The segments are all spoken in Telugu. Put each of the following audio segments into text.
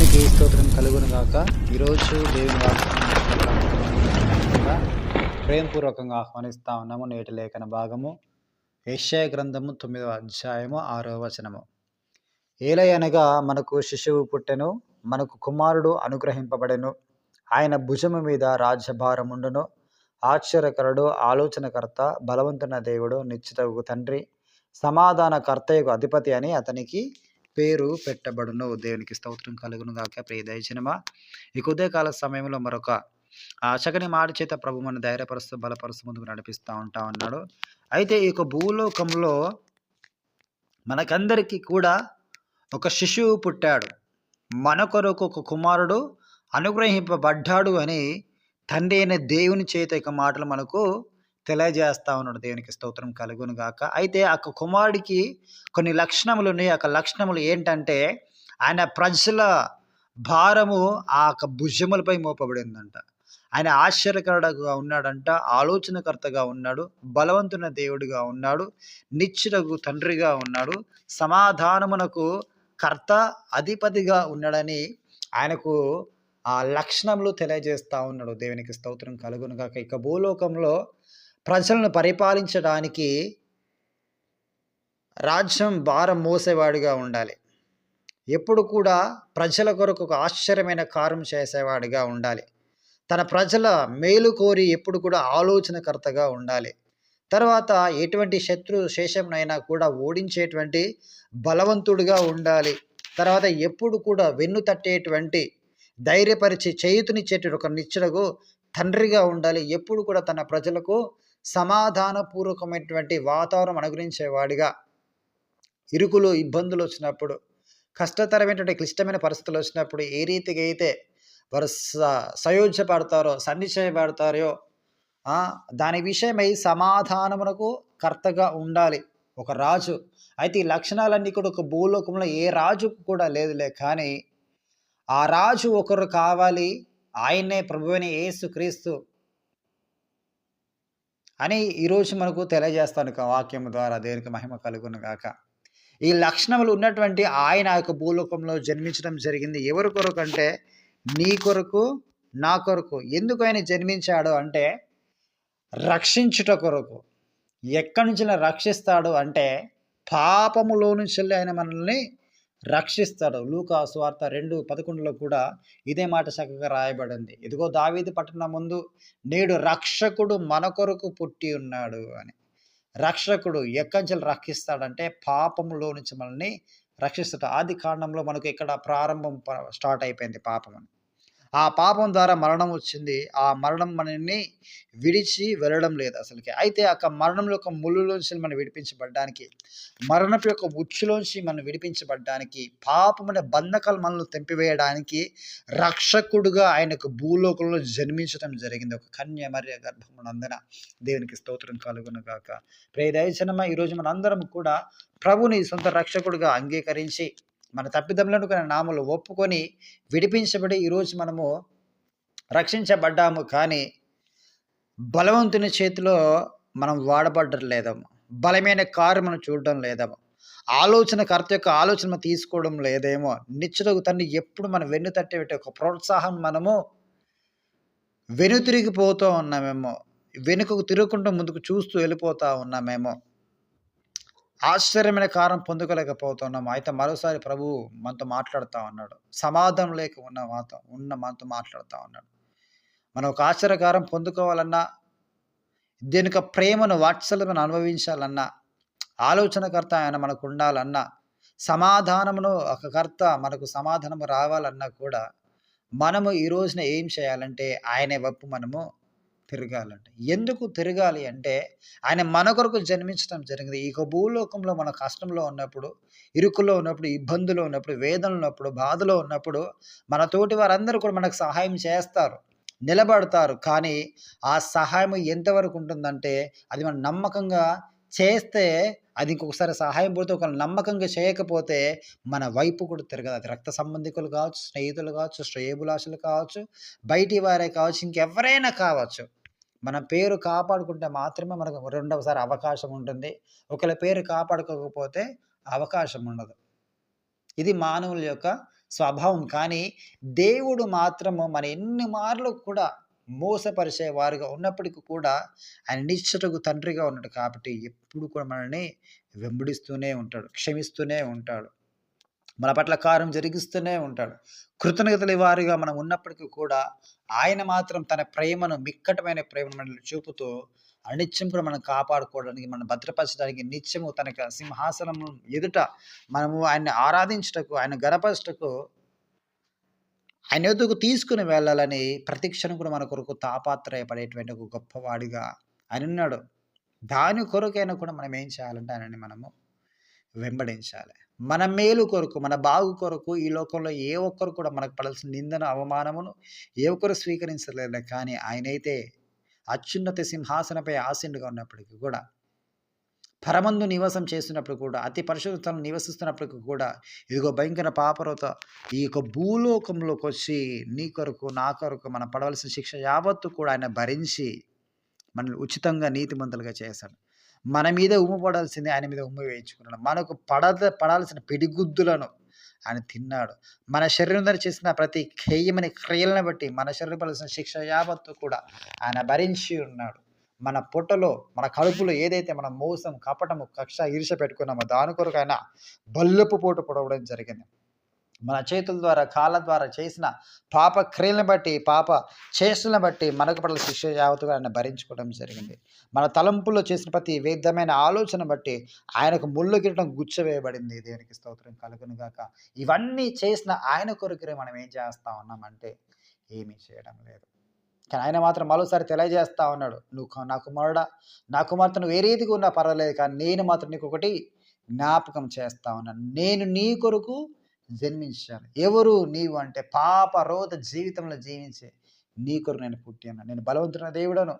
దేవునికి స్తోత్రం కలుగును గాక. ఈరోజు దేవుని ప్రేమపూర్వకంగా ఆహ్వానిస్తా ఉన్నాము. నేటి లేఖన భాగము. యెషయా గ్రంథము తొమ్మిదవ అధ్యాయము ఆరవ వచనము. ఏలయనగా మనకు శిశువు పుట్టెను మనకు కుమారుడు అనుగ్రహింపబడెను. ఆయన భుజము మీద రాజ్యభారముండును. ఆశ్చర్యకరుడు ఆలోచనకర్త బలవంతున దేవుడు నిశ్చితకు తండ్రి సమాధానకర్తయకు అధిపతి అని అతనికి పేరు పెట్టబడును. దేవునికి స్తోత్రం కలుగును గాక. ప్రియ దయచినమా ఈ ఉదయకాల సమయంలో మరొక ఆ మాట చేత ప్రభు మన ధైర్యపరుస్తూ బలపరుస్తూ ముందుకు నడిపిస్తూ ఉంటా ఉన్నాడు. అయితే ఈ యొక్క భూలోకంలో మనకందరికీ కూడా ఒక శిశువు పుట్టాడు. మన కొరకు ఒక కుమారుడు అనుగ్రహింపబడ్డాడు అని తండ్రి అయిన దేవుని చేత ఇక మాటలు మనకు తెలియజేస్తా ఉన్నాడు దేవునికి స్తోత్రం కలుగును గాక. అయితే ఆ కుమారుడికి కొన్ని లక్షణములు ఉన్నాయి ఆ లక్షణములు ఏంటంటే ఆయన ప్రజల భారము ఆ యొక్క భుజములపై మోపబడిందంట. ఆయన ఆశ్చర్యకరుడుగా ఉన్నాడంట ఆలోచనకర్తగా ఉన్నాడు బలవంతున దేవుడిగా ఉన్నాడు నిశ్చితకు తండ్రిగా ఉన్నాడు సమాధానమునకు కర్త అధిపతిగా ఉన్నాడని ఆయనకు ఆ లక్షణములు తెలియజేస్తా ఉన్నాడు దేవునికి స్తోత్రం కలుగును కాక ఇక భూలోకంలో ప్రజలను పరిపాలించడానికి రాజ్యం భారం మోసేవాడిగా ఉండాలి. ఎప్పుడు కూడా ప్రజల కొరకు ఒక ఆశ్చర్యమైన కార్యం చేసేవాడిగా ఉండాలి. తన ప్రజల మేలు కోరి ఎప్పుడు కూడా ఆలోచనకర్తగా ఉండాలి. తర్వాత ఎటువంటి శత్రు శేషంనైనా కూడా ఓడించేటువంటి బలవంతుడిగా ఉండాలి. తర్వాత ఎప్పుడు కూడా వెన్ను తట్టేటువంటి ధైర్యపరిచి చేయుతునిచ్చేటువంటి ఒక నిచ్చెనకు తండ్రిగా ఉండాలి. ఎప్పుడు కూడా తన ప్రజలకు సమాధానపూర్వకమైనటువంటి వాతావరణం అనుగ్రహించేవాడిగా. ఇరుకులు ఇబ్బందులు వచ్చినప్పుడు కష్టతరమైనటువంటి క్లిష్టమైన పరిస్థితులు వచ్చినప్పుడు ఏ రీతిగా అయితే వారు స సయోధ్యపడతారో సన్నిశయపడతారో దాని విషయమై సమాధానమునకు కర్తగా ఉండాలి. ఒక రాజు. అయితే ఈ లక్షణాలన్నీ కూడా ఒక భూలోకంలో ఏ రాజుకు కూడా లేదులే. కానీ ఆ రాజు ఒకరు కావాలి. ఆయనే ప్రభువని యేసు క్రీస్తు అని ఈరోజు మనకు తెలియజేస్తాను వాక్యం ద్వారా దేనికి మహిమ కలుగును గాక. ఈ లక్షణములు ఉన్నటువంటి ఆయన ఆ యొక్క భూలోకంలో జన్మించడం జరిగింది. ఎవరి కొరకు అంటే నీ కొరకు నా కొరకు. ఎందుకు ఆయన జన్మించాడు అంటే రక్షించుట కొరకు. ఎక్కడి నుంచి రక్షిస్తాడు అంటే పాపములో నుంచి ఆయన మనల్ని రక్షిస్తాడు. లూకా స్వార్త రెండు పదకొండులో కూడా ఇదే మాట చక్కగా రాయబడింది. ఇదిగో దావీది పట్టణం ముందు నేడు రక్షకుడు మన కొరకు పుట్టి ఉన్నాడు అని. రక్షకుడు ఎక్కంచెలు రక్షిస్తాడంటే పాపంలో నుంచి మనల్ని రక్షిస్తాడు. ఆది కాండంలో మనకు ఇక్కడ ప్రారంభం స్టార్ట్ అయిపోయింది పాపం అని. ఆ పాపం ద్వారా మరణం వచ్చింది. ఆ మరణం మనల్ని విడిచి వెళ్ళడం లేదు అసలుకి. అయితే ఆ మరణం యొక్క ముళ్ళులోంచి మనం విడిపించబడ్డానికి మరణం యొక్క ఉచ్చులోంచి మనం విడిపించబడ్డానికి పాపమైన బంధకాలు మనల్ని తెంపివేయడానికి రక్షకుడుగా ఆయనకు భూలోకంలో జన్మించడం జరిగింది. ఒక కన్య మర్య గర్భమునందన దేవునికి స్తోత్రం కలుగును గాక ఈరోజు మనందరం కూడా ప్రభుని సొంత రక్షకుడుగా అంగీకరించి మన తప్పిదములను కొన్ని నామలు ఒప్పుకొని విడిపించబడి ఈరోజు మనము రక్షించబడ్డాము కానీ బలవంతుని చేతిలో మనం వాడబడ్డం లేదము బలమైన కారు మనం చూడడం లేదము ఆలోచన కర్త యొక్క ఆలోచన తీసుకోవడం లేదేమో. నిచ్చులకు తన్ని ఎప్పుడు మనం వెన్ను తట్టే ఒక ప్రోత్సాహం మనము వెనుతిరిగిపోతూ ఉన్నామేమో. వెనుకకు తిరగకుండా ముందుకు చూస్తూ వెళ్ళిపోతూ ఉన్నామేమో. ఆశ్చర్యమైన కారం పొందుకోలేకపోతున్నాం అయితే మరోసారి ప్రభు మనతో మాట్లాడుతూ ఉన్నాడు. సమాధానం లేక ఉన్న మాతో ఉన్న మనతో మాట్లాడుతూ ఉన్నాడు. మనం ఒక ఆశ్చర్యకారం పొందుకోవాలన్నా దీనికి ప్రేమను వాత్సల్యమని అనుభవించాలన్నా ఆలోచనకర్త ఆయన మనకు ఉండాలన్నా సమాధానమును ఒక కర్త మనకు సమాధానము రావాలన్నా కూడా మనము ఈ రోజున ఏం చేయాలంటే ఆయన వైపు మనము తిరగాలంట. ఎందుకు తిరగాలి అంటే ఆయన మన కొరకు జన్మించడం జరిగింది. ఈ భూలోకంలో మన కష్టంలో ఉన్నప్పుడు ఇరుకులో ఉన్నప్పుడు ఇబ్బందులు ఉన్నప్పుడు వేదనలు ఉన్నప్పుడు బాధలో ఉన్నప్పుడు మన తోటి వారందరూ కూడా మనకు సహాయం చేస్తారు నిలబడతారు. కానీ ఆ సహాయం ఎంతవరకు ఉంటుందంటే అది మనం నమ్మకంగా చేస్తే అది ఇంకొకసారి సహాయం పడితే ఒక నమ్మకంగా చేయకపోతే మన వైపు కూడా తిరగదు. అది రక్త సంబంధికులు కావచ్చు స్నేహితులు కావచ్చు శ్రేయబులాసులు కావచ్చు బయటి వారే కావచ్చు ఇంకెవరైనా కావచ్చు. మన పేరు కాపాడుకుంటే మాత్రమే మనకు రెండవసారి అవకాశం ఉంటుంది. ఒకళ్ళ పేరు కాపాడుకోకపోతే అవకాశం ఉండదు. ఇది మానవుల యొక్క స్వభావం. కానీ దేవుడు మాత్రము మన ఎన్ని మార్లు కూడా మోసపరిచే వారుగా ఉన్నప్పటికీ కూడా ఆయన నిశ్చటకు తండ్రిగా ఉన్నాడు కాబట్టి ఎప్పుడు కూడా మనల్ని వెంబడిస్తూనే ఉంటాడు క్షమిస్తూనే ఉంటాడు. మన పట్ల కార్యం జరిగిస్తూనే ఉంటాడు. కృతజ్ఞతల వారిగా మనం ఉన్నప్పటికీ కూడా ఆయన మాత్రం తన ప్రేమను మిక్కటమైన ప్రేమను మనల్ని చూపుతూ అనిత్యం కూడా మనం కాపాడుకోవడానికి మనం భద్రపరచడానికి నిత్యము తన సింహాసనం ఎదుట మనము ఆయన్ని ఆరాధించుటకు ఆయన గణపరచుటకు ఆయన ఎదుగు తీసుకుని వెళ్ళాలని ప్రతిక్షణం కూడా మన కొరకు తాపాత్రయపడేటువంటి ఒక గొప్పవాడిగా ఆయన ఉన్నాడు. దాని కొరకైనా కూడా మనం ఏం చేయాలంటే ఆయనని మనము వెంబడించాలి. మన మేలు కొరకు మన బాగు కొరకు ఈ లోకంలో ఏ ఒక్కరు కూడా మనకు పడాల్సిన నిందన అవమానమును ఏ ఒక్కరు స్వీకరించలేదు కానీ ఆయనైతే అత్యున్నత సింహాసనపై ఆసీనుగా ఉన్నప్పటికీ కూడా పరమందు నివాసం చేస్తున్నప్పుడు కూడా అతి పరిశుభ్రతను నివసిస్తున్నప్పటికీ కూడా ఇదిగో భయంకర పాపరత ఈ యొక్క భూలోకంలోకి వచ్చి నీ కొరకు నా కొరకు మనం పడవలసిన శిక్ష యావత్తు కూడా ఆయన భరించి మనల్ని ఉచితంగా నీతిమంతులుగా చేశాడు. మన మీద ఉమ్ము పడాల్సింది ఆయన మీద ఉమ్ము వేయించుకున్నాడు. మనకు పడ పడాల్సిన పిడిగుద్దులను ఆయన తిన్నాడు. మన శరీరం ద్వారా చేసిన ప్రతి కేయమని క్రియలను బట్టి మన శరీరం పడాల్సిన శిక్ష యావత్తు కూడా ఆయన భరించి ఉన్నాడు. మన పొట్టలో మన కడుపులో ఏదైతే మనం మోసం కపటము కక్ష ఈర్ష పెట్టుకున్నామో దాని కొరకు ఆయన బల్లపు పోటు పొడవడం జరిగింది. మన చేతుల ద్వారా కాళ్ళ ద్వారా చేసిన పాప క్రియలను బట్టి పాప చేష్టలను బట్టి మనకు పట్ల శిక్ష యావత్తుగా ఆయన భరించుకోవడం జరిగింది. మన తలంపుల్లో చేసిన ప్రతి విధమైన ఆలోచన బట్టి ఆయనకు ముళ్ళు కిరటం గుచ్చవేయబడింది దేవునికి స్తోత్రం కలుగును గాక. ఇవన్నీ చేసిన ఆయన కొరకునే మనం ఏం చేస్తా ఉన్నామంటే ఏమీ చేయడం లేదు. కానీ ఆయన మాత్రం మరోసారి తెలియజేస్తా ఉన్నాడు. నువ్వు నా కుమారుడా నా కుమార్తె నువ్వు ఏ రీతిగా ఉన్నా పర్వాలేదు కానీ నేను మాత్రం నీకు ఒకటి జ్ఞాపకం చేస్తా ఉన్నాను. నేను నీ కొరకు జన్మించాను ఎవరు నీవు అంటే పాప రోధ జీవితంలో జీవించే నీ కొరకు నేను పుట్టాను నేను బలవంతున్న దేవుడను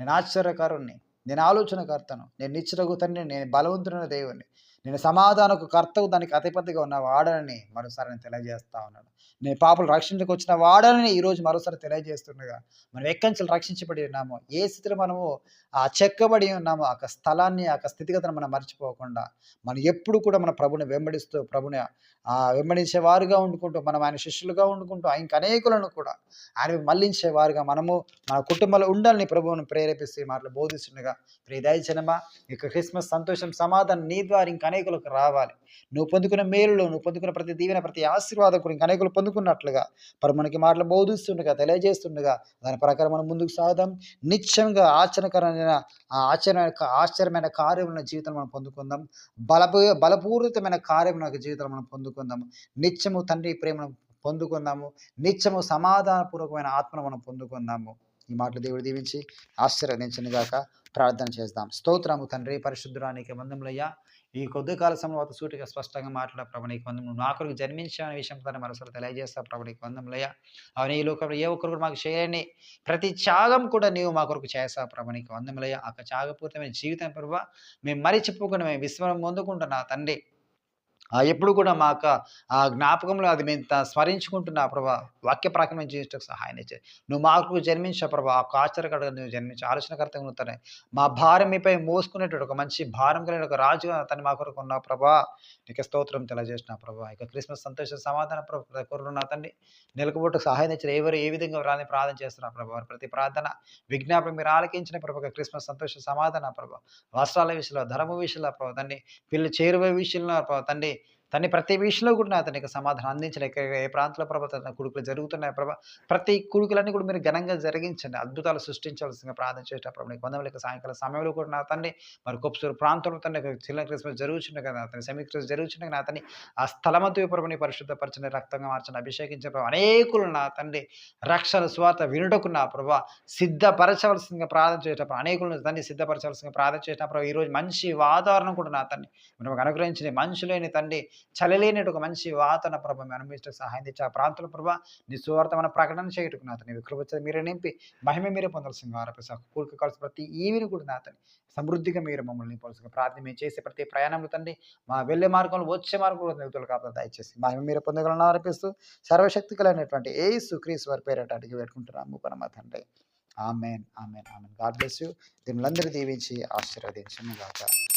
నేను ఆశ్చర్యకారుణ్ణి నేను ఆలోచనకర్తను నేను నిశ్చరగు నేను బలవంతున్న దేవుణ్ణి. నేను సమాధానకు కర్తవు దానికి అతిపతిగా ఉన్న వాడనని మరోసారి నేను తెలియజేస్తా ఉన్నాడు నేను పాపలు రక్షించకు వచ్చిన వాడని ఈరోజు మరోసారి తెలియజేస్తుండగా మనం ఎక్కడి రక్షించబడి ఉన్నామో. ఏ స్థితిలో మనము ఆ చెక్కబడి ఉన్నామో ఆ స్థలాన్ని ఆ స్థితిగతిని మనం మర్చిపోకుండా మనం ఎప్పుడు కూడా మన ప్రభుని వెంబడిస్తూ ప్రభుని ఆ వెంబడించే వారుగా ఉండుకుంటూ మనం ఆయన శిష్యులుగా ఉండుకుంటూ ఆయనకి అనేకులను కూడా ఆయన మళ్ళించే వారుగా మనము మన కుటుంబంలో ఉండాలని ప్రభువును ప్రేరేపిస్తూ మాటలు బోధిస్తుండగా ప్రియ దయచనమా ఇక క్రిస్మస్ సంతోషం సమాధానం నీ ద్వారా ఇంకా అనేకులకు రావాలి. నువ్వు పొందుకున్న మేలులో నువ్వు పొందుకున్న ప్రతి దీవెన ప్రతి ఆశీర్వాదం కూడా అనేకులు పొందుకున్నట్లుగా మరి మనకి మాటలు బోధిస్తుండగా తెలియజేస్తుండగా దాని ప్రకారం మనం ముందుకు సాగుదాం. నిత్యంగా ఆచరణకరమైన ఆచరణ ఆశ్చర్యమైన కార్యములను జీవితం మనం పొందుకుందాం. బలపు బలపూరితమైన కార్యం జీవితం మనం పొందుకుందాము. నిత్యము తండ్రి ప్రేమను పొందుకుందాము. నిత్యము సమాధానపూర్వకమైన ఆత్మను మనం పొందుకుందాము. ఈ మాటలు దేవుడు దీవించి ఆశీర్వదించను గాక ప్రార్థన చేద్దాం. స్తోత్రము తండ్రి పరిశుద్ధురానికి వందములయ్యా. ఈ కొద్ది కాల సమయంలో సూటిగా స్పష్టంగా మాట్లాడ ప్రభు నీకు వందము నా కొరకు జన్మించిన విషయం తను మరోసారి తెలియజేస్తా ప్రభు నీకు వందములయ్య అవును ఈ లోకంలో ఏ ఒక్కరు కూడా మాకు చేయని ప్రతి త్యాగం కూడా నీవు మా కొరకు చేస్తా ప్రభు నీకు వందములయ్య ఆ త్యాగపూరితమైన జీవితం ప్రభు మేము మరిచిపోకుండా మేము విశ్వం పొందుకుంటున్నా తండ్రి. ఎప్పుడు కూడా మా యొక్క ఆ జ్ఞాపకంలో అది మేము స్మరించుకుంటున్నా ప్రభా వాక్య ప్రకారం జీవించడానికి సహాయం ఇచ్చే నువ్వు మాకు జన్మించా ప్రభా ఆ ఆశ్చర్యకర నువ్వు జన్మించి ఆలోచనకర్తగా ఉంటాయి మా భారం మీపై మోసుకునేటువంటి ఒక మంచి భారం కలిగిన ఒక రాజుగా తను మా కొరకు ఉన్నావు ప్రభా. నీకు స్తోత్రం తెలియజేసిన ప్రభా. ఇక క్రిస్మస్ సంతోష సమాధాన ప్రభు కొరున్న తండ్రి నిలకబోటు సహాయం ఇచ్చిన ఎవరు ఏ విధంగా రాని ప్రార్థన చేస్తున్నా ప్రభా. ప్రతి ప్రార్థన విజ్ఞాపన మీరు ఆలకించిన ప్రభు క్రిస్మస్ సంతోష సమాధాన ప్రభా. వస్త్రాల విషయంలో ధర్మ విషయంలో ప్రభు తండ్రి పిల్లలు చేరువ విషయంలో ప్రభు తండ్రి తన్ని ప్రతి విషయంలో కూడా అతనికి సమాధానం అందించిన ఏ ప్రాంతంలో ప్రభా తన కొడుకులు జరుగుతున్నాయి ప్రభా ప్రతి కొడుకులన్నీ కూడా మీరు ఘనంగా జరిగించండి. అద్భుతాలు సృష్టించవలసిందిగా ప్రార్థన చేసేటప్పుడు ప్రభు నీకు వందల సాయంకాల సమయంలో కూడా నా తండ్రి మరి కొప్పసూరు ప్రాంతంలో తండ్రి చిన్న క్రిస్మస్ జరుగుతుండే కదా అతని సెమీ క్రిస్మస్ జరుగుతుండే నా అతని ఆ స్థలమతో ప్రభుని పరిశుద్ధపరచని రక్తంగా మార్చని అభిషేకించే ప్రభు. అనేకులు నా తండ్రి రక్షణ స్వార్థ వినుటకు నా ప్రభా సిద్ధపరచవలసిందిగా ప్రార్థన చేసేటప్పుడు అనేకులను తండ్రి సిద్ధపరచవలసిందిగా ప్రార్థన చేసినప్పుడు ఈరోజు మంచి వాతావరణం కూడా నా తండ్రి మనకు అనుగ్రహించిన మనుషులేని తండ్రి చలలేని ఒక మంచి వాతన ప్రభ అనుభవించడానికి సహాయం తెచ్చి ఆ ప్రాంతాల ప్రభ నీ సువార్తమైన ప్రకటన చేయటకు నాతని. వికృపచ్చ మీరే నింపి మహిమ మీరే పొందాల్సింది ఆరోపిస్తా కూలికి కావాల్సిన ప్రతి ఈవిని కూడా నాతని. సమృద్ధిగా మీరు మమ్మల్ని నింపాల్సిన ప్రార్థన మేము చేసే ప్రతి ప్రయాణంలో తండ్రి మా వెళ్ళే మార్గంలో వచ్చే మార్గం నిధులు కాబట్టి దయచేసి మహిమ మీరే పొందగలను ఆరోపిస్తూ సర్వశక్తి కలిగినటువంటి ఏ సుక్రీస్ వారి పేరట అడిగి పెట్టుకుంటున్నాము పరమ తండ్రి. Amen amen amen. God bless you. దీనిలందరూ దీవించి ఆశీర్వదించను గాక.